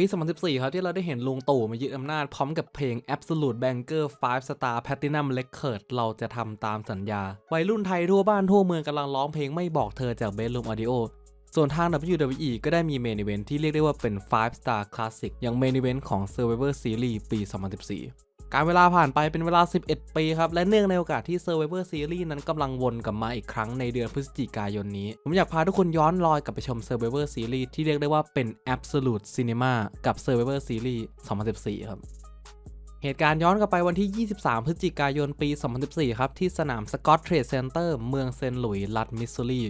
ปี 2014 ครับที่เราได้เห็นลุงตู่มายึดอำนาจพร้อมกับเพลง Absolute Banger 5 Star Platinum Record เราจะทำตามสัญญา วัยรุ่นไทยทั่วบ้านทั่วเมืองกำลังร้องเพลงไม่บอกเธอจาก Bedroom Audio ส่วนทาง WWE ก็ได้มีเมนิเวนที่เรียกได้ว่าเป็น 5 Star Classic อย่างเมนิเวนของ Survivor Series ปี 2014 การเวลาผ่านไปเป็นเวลา 11 ปีครับ และเนื่องในโอกาสที่ Survivor Series นั้นกำลังวนกลับมาอีกครั้งในเดือนพฤศจิกายนนี้ ผมอยากพาทุกคนย้อนรอยกลับไปชม Survivor Series ที่เรียกได้ว่าเป็น Absolute Cinema กับ Survivor Series 2014 ครับเหตุการณ์ย้อนกลับไปวันที่ 23 พฤศจิกายน ปี 2014 ครับ ที่สนามสกอตเทรดเซ็นเตอร์เมืองเซนต์หลุยส์รัฐมิสซูรี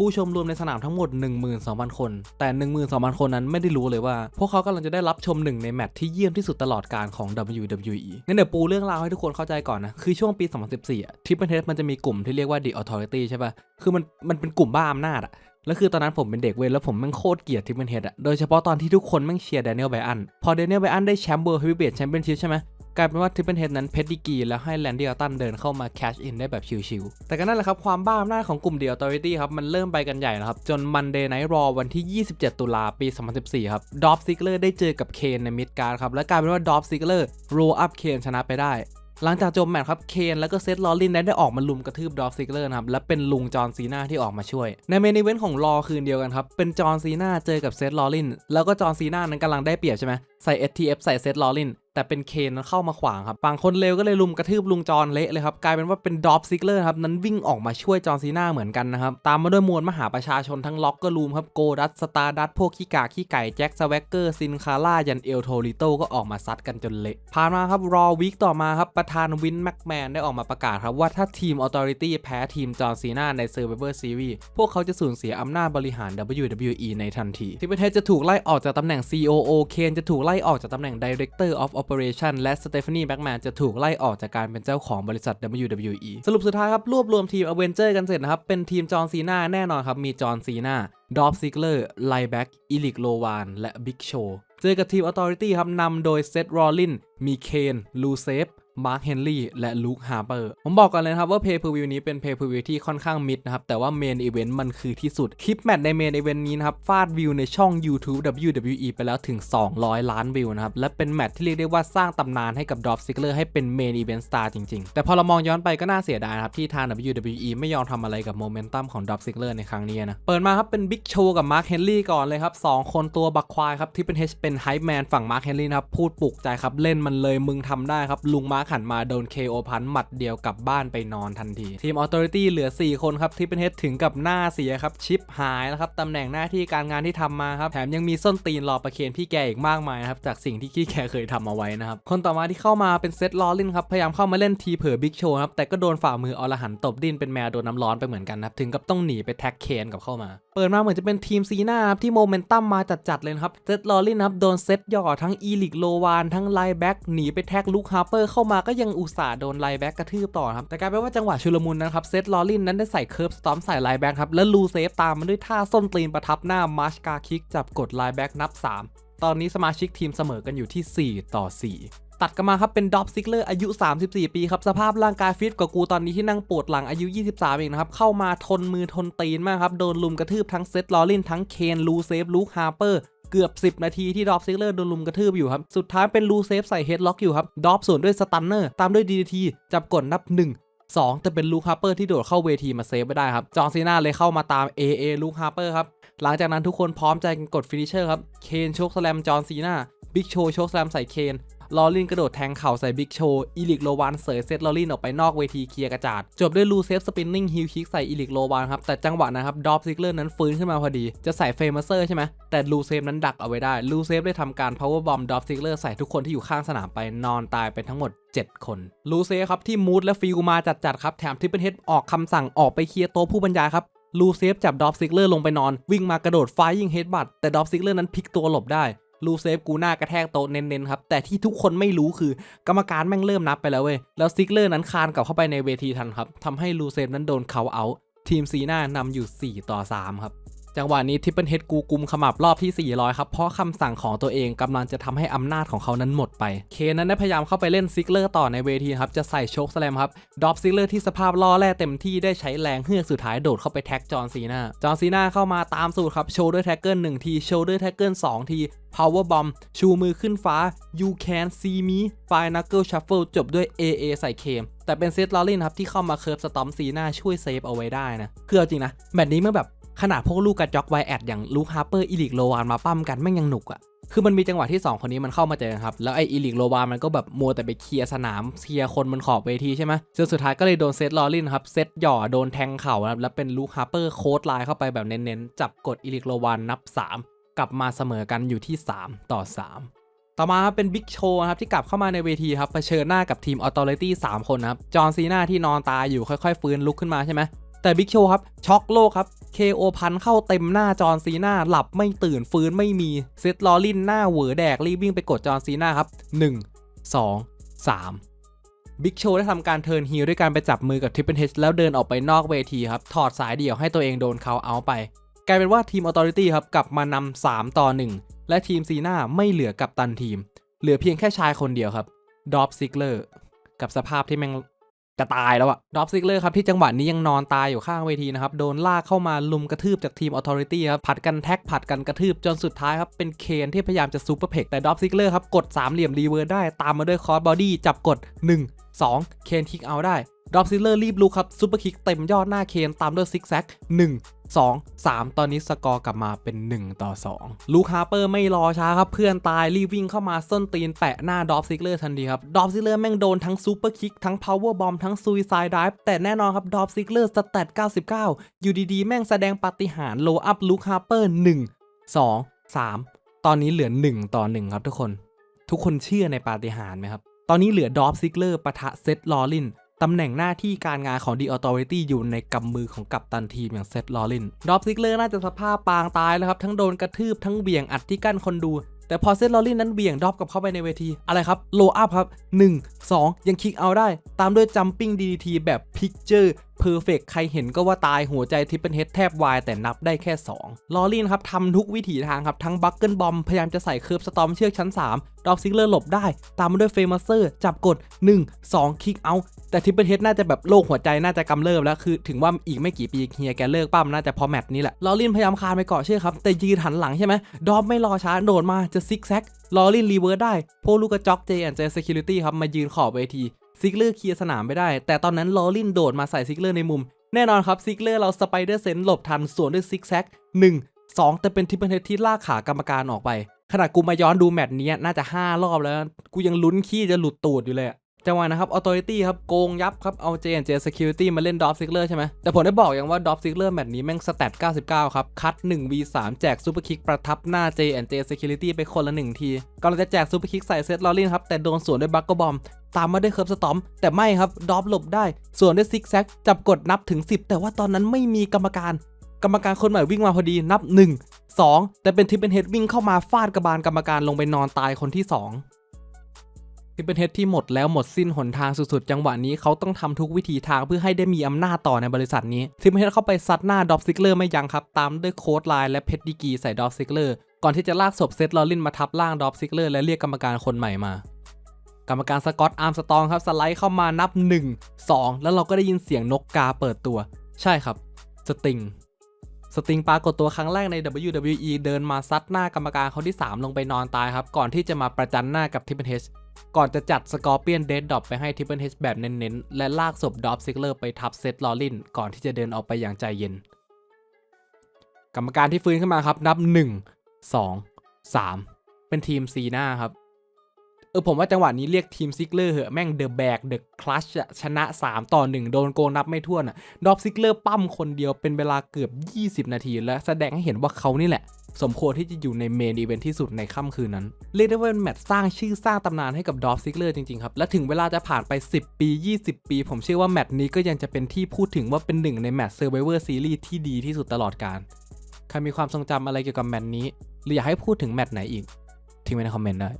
ผู้ชมรวมในสนามทั้งหมด 12,000 คน แต่ 12,000 คนนั้นไม่ได้รู้เลยว่า พวกเขากำลังจะได้รับชมหนึ่งในแมตช์ที่เยี่ยมที่สุดตลอดการของ WWE งั้นเดี๋ยวปูเรื่องราวให้ทุกคนเข้าใจก่อนนะ คือช่วงปี 2014อะทิปเปิลเทสมันจะมีกลุ่มที่เรียกว่า The Authority ใช่ปะ่ะ คือมันมันเป็นกลุ่มบ้าอำนาจอะแล้วคือตอนนั้นผมเป็นเด็กเว้ยแล้วผมแม่งโคตรเกลียดทิปเปิลเทสอะโดยเฉพาะตอนที่ทุกคนแม่งเชียร์แดเนียลไบอัน พอแดเนียลไบอันได้แชมป์เบอร์เฮฟวีเบทแชมเปี้ยนชิพใช่ไหม กลายเป็นว่าทริปเปิลเฮดนั้นเพชรดีกีแล้วให้แลนดี้อัลตันเดินเข้ามาแคชอินได้แบบชิวๆแต่ก็นั่นแหละครับความบ้าอำนาจของกลุ่มเดียว Authority ครับมันเริ่มไปกันใหญ่แล้วครับ จน Monday Night Raw วันที่ 27 ตุลาปี 2014 ครับดอฟซิกเลอร์ได้เจอกับเคนในมิดการ์ดครับและกลายเป็นว่าดอฟซิกเลอร์โรอัพเคนชนะไปได้หลังจากจบแมตช์ครับ เคนแล้วก็เซธลอลลินได้ออกมาลุมกระทืบดอฟซิกเลอร์นะครับ และเป็นลุงจอห์นซีนาที่ออกมาช่วย ในเมนิเวนต์ของรอคืนเดียวกันครับ เป็นจอห์นซีนาเจอกับเซธลอลลิน แล้วก็จอห์นซีนานั้นกำลังได้เปรียบใช่ไหมใส่ STF ใส่เซธลอลลิน แต่เป็นเคนนั้นเข้ามาขวางครับฝั่งคนเลวก็เลยลุมกระทืบลุงจอนเละเลยครับกลายเป็นว่าเป็นดอฟซิกเลอร์ครับนั้นวิ่งออกมาช่วยจอนซีนาเหมือนกันนะครับตามมาด้วยมวลมหาประชาชนทั้งล็อกเกอร์ลูมครับโกดัสสตาร์ดัสพวกขี้กาขี้ไก่แจ็คสแวกเกอร์ซินคาร่ายันเอลโทริโตก็ออกมาซัดกันจนเละผ่านมาครับรอวีคต่อมาครับประธานวินแม็กแมนได้ออกมาประกาศครับว่าถ้าทีมออ t ต o ริตี้แพ้ทีมจอร์ซีนาใน Survivor Series พวกเขาจะสูญเสียอำนาจบริหาร WWE ในทันทีที่ประเทศจะถูกไล่ออกจากตำแหน่ง COO เคนจะถูกไล่ออกจากตำแหน่ง Director of Operation และสเตฟานีแบ็กแมนจะถูกไล่ออกจากการเป็นเจ้าของบริษัท WWE สรุปสุดท้ายครับ รวบรวมทีมอเวนเจอร์กันเสร็จนะครับ เป็นทีมจอห์นซีนาแน่นอนครับ มีจอห์นซีนาดอฟซิกเลอร์ไลแบ็กอิลิกโลวานและบิ๊กโชเจอกับทีมออ t ต o ริตี้ครับนำโดยเซธรอลลินมีเคนลูเซฟมาร์คเฮนรี่และลูคฮาร์เปอร์ผมบอกกันเลยครับว่าเพย์เพอร์วิวนี้เป็นเพย์เพอร์วิวที่ค่อนข้างมิดนะครับ แต่ว่าเมนอีเวนต์มันคือที่สุด คลิปแมตช์ในเมนอีเวนต์นี้นะครับ ฟาดวิวในช่อง YouTube WWE ไปแล้วถึง 200 ล้านวิวนะครับ และเป็นแมตช์ที่เรียกได้ว่าสร้างตำนานให้กับดอฟซิกเลอร์ให้เป็นเมนอีเวนต์สตาร์จริงๆ แต่พอเรามองย้อนไปก็น่าเสียดายครับที่ทาง WWE ไม่ยอมทำอะไรกับโมเมนตัมของดอฟซิกเลอร์ในครั้งนี้นะเปิดมาครับเป็นบิ๊กโชกับมาร์คเฮนรี่ก่อนเลยครับสองคนตัวบักควายครับที่เป็น H เป็นไฮแมนฝั่งมาร์คเฮนรี่นะครับพูดปลุกใจครับเล่นมันเลยมึงทำได้ครับลุงมาร์คหันมาโดน KO พันหมัดเดียวกลับบ้านไปนอนทันที ทีมออ t ต o ริตี้เหลือ 4 คนครับที่เป็นเฮดถึงกับหน้าเสียครับ ชิปหายแล้วครับตำแหน่งหน้าที่การงานที่ทำมาครับแถมยังมีส้นตีนรอประเคนพี่แกอีกมากมายนะครับจากสิ่งที่พี่แกเคยทำเอาไว้นะครับคนต่อมาที่เข้ามาเป็นเซตลอลินครับพยายามเข้ามาเล่นทีเผื่อบิ๊กโชว์ครับแต่ก็โดนฝ่ามืออรหันตบดินเป็นแมวโดนน้ำร้อนไปเหมือนกันครับถึงกับต้องหนีไปแท็กเคนกับเข้ามาเปิดมาเหมือนจะเป็นทีมซีน่าครับที่โมเมนตัมมาจัดๆเลยครับเซตลอลินครับโดนเซตหย่อทั้งอีลิกโลวานทั้งไลแบ็กหนีไปแท็กลูกฮาร์เปอร์เข้ามาก็ยังอุตส่าห์โดนไลแบ็กกระทืบต่อครับแต่กลายเป็นว่าจังหวะชุลมุนนะครับเซตลอลินนั้นได้ใส่เคิร์ฟสตอมใส่ไลแบ็กครับแล้วลูเซฟตามมาด้วยท่าส้นตีนประทับหน้ามาร์ชกาคิกจับกดไลแบ็กนับ 3 ตอนนี้สมาชิกทีมเสมอกันอยู่ที่ 4 ต่อ 4ตัดกันมาครับเป็นดอปซิกเลอร์อายุ 34 ปีครับสภาพร่างกายฟิตกว่ากูตอนนี้ที่นั่งปวดหลังอายุ 23 เองนะครับ เข้ามาทนมือทนตีนมากครับ โดนลุมกระทืบทั้งเซตลอลินทั้งเคนลูเซฟลูคฮาร์เปอร์ เกือบ 10 นาทีที่ดอฟซิกเลอร์โดนลุมกระทืบอยู่ครับ สุดท้ายเป็นลูเซฟใส่เฮดล็อกอยู่ครับ ดอฟสวนด้วยสตันเนอร์ ตามด้วยดีทีจับกดนับ 1 2 แต่เป็นลูคฮาร์เปอร์ที่โดดเข้าเวทีมาเซฟไม่ได้ครับ จอห์นซีนาเลยเข้ามาตาม AA ลูคฮาร์เปอร์ครับ หลังจากนั้นทุกคนพร้อมใจกันกดฟินิชเชอร์ครับ เคนโชกสแลมจอห์นซีนาบิ๊กโชโชกสแลมใส่เคน ลอรินกระโดดแทงเข่าใส่บิ๊กโชอีลิกโลวานเสยเซตลอรินออกไปนอกเวทีเคลียร์กระจาด จบด้วยลูเซฟสปินนิ่งฮิลคิกใส่อีลิกโลวานครับ แต่จังหวะนะครับดอฟซิกเลอร์นั้นฟื้นขึ้นมาพอดี จะใส่เฟมัสเซอร์ใช่ไหมแต่ลูเซฟนั้นดักเอาไว้ได้ลูเซฟได้ทำการ power bomb ดอฟซิกเลอร์ใส่ทุกคนที่อยู่ข้างสนามไปนอนตายไปทั้งหมด 7 คนลูเซฟครับที่มูดและฟิลมาจัดๆครับแถมทิปเปิลเฮดออกคำสั่งออกไปเคลียร์โต๊ะผู้บรรยายครับลูเซฟจับดอฟซิกเลอร์ลงไปนอน วิ่งมากระโดดไฟยิงเฮดบัตแต่ดอฟซิกเลอร์นั้นพลิกตัวหลบได้ ลูเซฟกูหน้ากระแทกโต๊ะเน้นๆครับ แต่ที่ทุกคนไม่รู้คือกรรมการแม่งเริ่มนับไปแล้วเว้ย แล้วซิกเลอร์นั้นคานกลับเข้าไปในเวทีทันครับทำให้ลูเซฟนั้นโดนเขาเอา ทีมซีน่านำอยู่ 4 ต่อ 3 ครับ จังหวะนี้ทิปเปิลเฮดกูกุมขมับรอบที่ 400 ครับ เพราะคำสั่งของตัวเองกำลังจะทำให้อำนาจของเขานั้นหมดไป เคนนั้นได้พยายามเข้าไปเล่นซิกเลอร์ต่อในเวทีครับ จะใส่โชคสแลมครับดอปซิกเลอร์ที่สภาพล่อแร่เต็มที่ได้ใช้แรงเฮือกสุดท้ายโดดเข้าไปแท็กจอห์นซีนาจอห์นซีนาเข้ามาตามสูตรครับโชเดอร์แท็กเกิล1ทีโชเดอร์แท็กเกิล2ที power bomb ชูมือขึ้นฟ้า you can see me fire knuckle shuffle จบด้วย AA ใส่เคมแต่เป็นเซตลอรินครับที่เข้ามาเคิร์ฟสตอมซีนาช่วยเซฟเอาไว้ได้นะคือจริงนะแมตช์นี้มันแบบ ขนาดพวกลูกกระจอกไวแอดอย่างลูกฮาร์เปอร์อีลิกโลวานมาปั้มกันแม่งยังหนุกอะคือมันมีจังหวะที่ 2 คนนี้มันเข้ามาเจอครับ แล้วไออีลิกโลวานมันก็แบบมัวแต่ไปเคลียร์สนาม เคลียร์คนบนขอบเวทีใช่ไหมจนสุดท้ายก็เลยโดนเซตลอรินครับ เซตหย่อโดนแทงเข่าครับ แล้วเป็นลูกฮาร์เปอร์โค้ดไลน์เข้าไปแบบเน้นๆ จับกดอีลิกโลวานนับ 3 กลับมาเสมอกันอยู่ที่ 3 ต่อ 3ต่อมาครับเป็นบิ๊กโชว์ครับ ที่กลับเข้ามาในเวทีครับเผชิญหน้ากับทีมออ t ต o ร i t y 3คนนะครับ จอห์นซีนาที่นอนตายอยู่ค่อยๆ ฟื้นลุกขึ้นมาใช่ไหม แต่บิ๊กโชว์ครับ ช็อกโลกครับ KO พันเข้าเต็มหน้าจอห์นซีนาหลับไม่ตื่นฟื้นไม่มี เซตลอรินหน้าเหวอแดก รีบวิ่งไปกดจอห์นซีนาครับ 1 2 3 บิ๊กโชว์ได้ทำการเทิร์นฮีลด้วยการไปจับมือกับทริปเปิลเฮแล้วเดินออกไปนอกเวทีครับ ถอดสายเดี่ยวให้ตัวเองโดนเขาเอาไป กลายเป็นว่าทีมออ t ต o ร i t y ครับกลับมานำ3ต่อ 1 และทีมซีนาไม่เหลือกับตันทีม เหลือเพียงแค่ชายคนเดียวครับดอฟซิกเลอร์กับสภาพที่แม่ง จะตายแล้วอะดอฟซิกเลอร์ครับที่จังหวะนี้ยังนอนตายอยู่ข้างเวทีนะครับ โดนลากเข้ามาลุมกระทืบจากทีมออโตเรตี้ครับผัดกันแท็กผัดกันกระทืบจนสุดท้ายครับ เป็นเคนที่พยายามจะซูเปอร์เพกแต่ดอฟซิกเลอร์ครับกดสามเหลี่ยมรีเวิร์ดได้ตามมาด้วยคอร์สบอดี้จับกด 1 2 เคนคิกเอาได้ดอฟซิกเลอร์รีบลุกครับซูเปอร์คิกเต็มยอดหน้าเคนตามด้วยซิกแซก1 2 3 ตอนนี้สกอร์กลับมาเป็น 1 ต่อ 2 ลูคฮาร์เปอร์ไม่รอช้าครับ เพื่อนตายรีบวิ่งเข้ามาส้นตีนแปะหน้าดอฟซิกเลอร์ทันทีครับ ดอฟซิกเลอร์แม่งโดนทั้งซูเปอร์คิก ทั้งพาวเวอร์บอมทั้งซูซายดิฟแต่แน่นอนครับ ดอฟซิกเลอร์สแตท99 อยู่ดีๆ แม่งแสดงปาฏิหาริย์โลอัพลูคฮาร์เปอร์ 1 2 3 ตอนนี้เหลือ 1 ต่อ 1 ครับทุกคน ทุกคนเชื่อในปาฏิหาริย์ไหมครับ ตอนนี้เหลือดอฟซิกเลอร์ปะทะเซตลอรินตำแหน่งหน้าที่การงานของดีออโตเรตี้อยู่ในกำมือของกัปตันทีมอย่างเซตลอรินดอฟซิกเลอร์น่าจะสภาพปางตายแล้วครับ ทั้งโดนกระทืบทั้งเบี่ยงอัดที่กั้นคนดู แต่พอเซตลอรินนั้นเบี่ยงดอฟกับเข้าไปในเวที อะไรครับ โลอัพครับ 1 2 ยังคิกเอาได้ ตามด้วยจัมปิ้งดีดีทีแบบพิกเจอร์ เพอร์เฟกใครเห็นก็ว่าตายหัวใจทิปเปิลเฮดแทบวายแต่นับได้แค่ 2 ลอรินครับทำทุกวิถีทางครับ ทั้งบัคเกิลบอมพยายามจะใส่เคิร์ฟสตอมเชือกชั้น 3 ดอฟซิกเลอร์หลบได้ ตามมาด้วยเฟมัสเซอร์ จับกด 1 2 คิกเอาแต่ทิปเปิลเฮดน่าจะแบบโรคหัวใจน่าจะกำเริบแล้วคือถึงว่าอีกไม่กี่ปีเฮียแกเลิกปั้มน่าจะพอแมตช์นี้แหละลอรินพยายามคานไปเกาะเชือกครับแต่ยืนหันหลังใช่ไหมดอฟไม่รอช้าโดดมาจะซิกแซกลอรินรีเวิร์สได้พวกลูกกระจอกเจแอนเจสคิลิตี้ครับมายืนขอบเวที ซิกเลอร์เคลียร์สนามไปได้ แต่ตอนนั้นลอรินโดดมาใส่ซิกเลอร์ในมุม แน่นอนครับซิกเลอร์เราสไปเดอร์เซนหลบทันสวนด้วยซิกแซกหนึ่งสองแต่เป็นทิปเปิลเฮดที่ลากขากรรมการออกไปขนาดกูมาย้อนดูแมตช์นี้น่าจะ 5 รอบแล้ว กูยังลุ้นขี้จะหลุดตูดอยู่เลย จังหวะนะครับ Authority ครับโกงยับครับ เอา J&J Security มาเล่น Dolph Ziggler ใช่ไหมแต่ผมได้บอกอย่างว่า Dolph Ziggler แมตช์นี้แม่งสแตท99 ครับ คัด 1v3 แจกซูเปอร์คิกประทับหน้า J&J Security ไปคนละ 1 ทีกำลังจะแจกซูเปอร์คิกใส่เซตลอรินครับ แต่โดนสวนด้วยบัคกบอมตามมาด้วยเคิร์ฟสตอม แต่ไม่ครับดอฟหลบได้ส่วนด้วยซิกแซกจับกดนับถึง 10 แต่ว่าตอนนั้นไม่มีกรรมการ กรรมการคนใหม่วิ่งมาพอดีนับ 1 2 แต่เป็นทิปเปิลเฮดวิ่งเข้ามาฟาดกระบาลกรรมการลงไปนอนตายคนที่ 2 ทิปเปิลเฮดที่หมดแล้วหมดสิ้นหนทางสุดๆ จังหวะนี้เขาต้องทำทุกวิถีทางเพื่อให้ได้มีอำนาจต่อในบริษัทนี้ทิปเปิลเฮดเข้าไปซัดหน้าดอฟซิกเลอร์ไม่ยั้งครับ ตามด้วยโค้ดไลน์และเพชรดีกีใส่ดอฟซิกเลอร์ก่อนที่จะลากศพเซตลอรินมาทับร่างดอฟซิกเลอร์และเรียกกรรมการคนใหม่มากรรมการสกอตอาร์มสตองครับสไลด์เข้ามานับ 1 2 แล้วเราก็ได้ยินเสียงนกกาเปิดตัว ใช่ครับ สติง สติงปรากฏตัวครั้งแรกใน WWE เดินมาซัดหน้ากรรมการคนที่ 3 ลงไปนอนตายครับ ก่อนที่จะมาประจันหน้ากับทิปเปิลเฮ ก่อนจะจัดสกอร์เปียนเดดดอปไปให้ทิปเปิลเฮแบบเน้นๆ และลากศพดอฟซิกเลอร์ไปทับเซตลอรินก่อนที่จะเดินออกไปอย่างใจเย็น กรรมการที่ฟื้นขึ้นมาครับนับ 1 2 3 เป็นทีมซีหน้าครับ เออผมว่าจังหวะนี้เรียกทีมซิกเลอร์เหอะแม่งเดอะแบกเดอะคลัชอะชนะ 3 ต่อ 1 โดนโกงนับไม่ถ้วนอะดอฟซิกเลอร์ปั้มคนเดียวเป็นเวลาเกือบ 20 นาทีและแสดงให้เห็นว่าเขานี่แหละ สมควรที่จะอยู่ในเมนอีเวนท์ที่สุดในค่ำคืนนั้น เรียกได้ว่าเป็นแมตช์สร้างชื่อสร้างตำนานให้กับดอฟซิกเลอร์จริงๆครับ และถึงเวลาจะผ่านไป 10 ปี 20 ปี ผมเชื่อว่าแมตช์นี้ก็ยังจะเป็นที่พูดถึงว่าเป็นหนึ่งในแมตช์เซอร์ไ o เวอร์ซีรีส์ที่ดีที่สุดตลอดกาลใครมีความทรงจำอะไรเกี่ยวกับแมตช์นี้ หรืออยากให้พูดถึงแมตช์ไหนอีกทิ้งไว้ในคอมเมนต์ได้